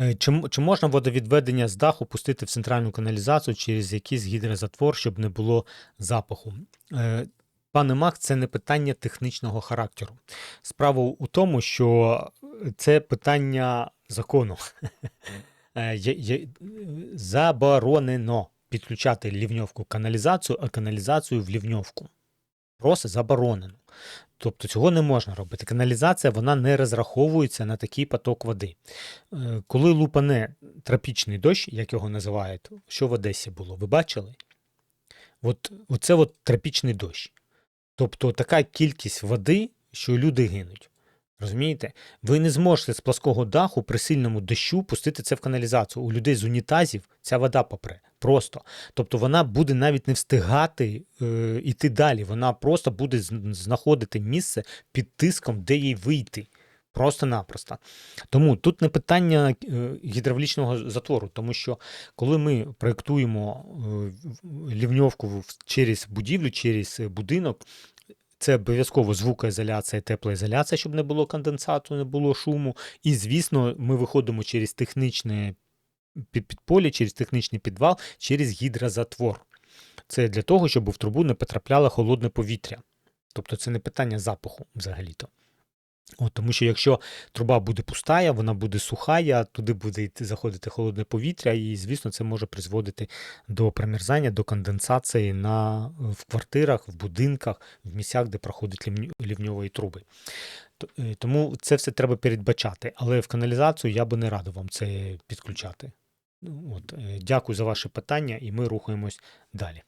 Е, Чи, чи можна водовідведення з даху пустити в центральну каналізацію через якийсь гідрозатвор, щоб не було запаху? Е, Пане Мак, це не питання технічного характеру. Справа у тому, що це питання закону. Е, Заборонено підключати лівньовку каналізацію, а каналізацію в лівньовку. Просто заборонено. Тобто цього не можна робити. Каналізація вона не розраховується на такий поток води. Е, Коли лупане тропічний дощ, як його називають, що в Одесі було, ви бачили? От, оце от тропічний дощ. Тобто така кількість води, що люди гинуть. Розумієте? Ви не зможете з плоского даху при сильному дощу пустити це в каналізацію. У людей з унітазів ця вода попре. Просто. Тобто вона буде навіть не встигати е, йти далі. Вона просто буде знаходити місце під тиском, де їй вийти. Просто-напросто. Тому тут не питання е, гідравлічного затвору, тому що коли ми проєктуємо е, лівньовку через будівлю, через будинок, це обов'язково звукоізоляція, теплоізоляція, щоб не було конденсату, не було шуму. І, звісно, ми виходимо через технічне підполі, через технічний підвал, через гідрозатвор. Це для того, щоб в трубу не потрапляло холодне повітря. Тобто це не питання запаху взагалі-то. От, тому що якщо труба буде пустая, вона буде сухая, туди буде йти, заходити холодне повітря, і, звісно, це може призводити до примерзання, до конденсації на, в квартирах, в будинках, в місцях, де проходять лівню- лівньові труби. Е, Тому це все треба передбачати. Але в каналізацію я би не радив вам це підключати. От, е, дякую за ваше питання, і ми рухаємось далі.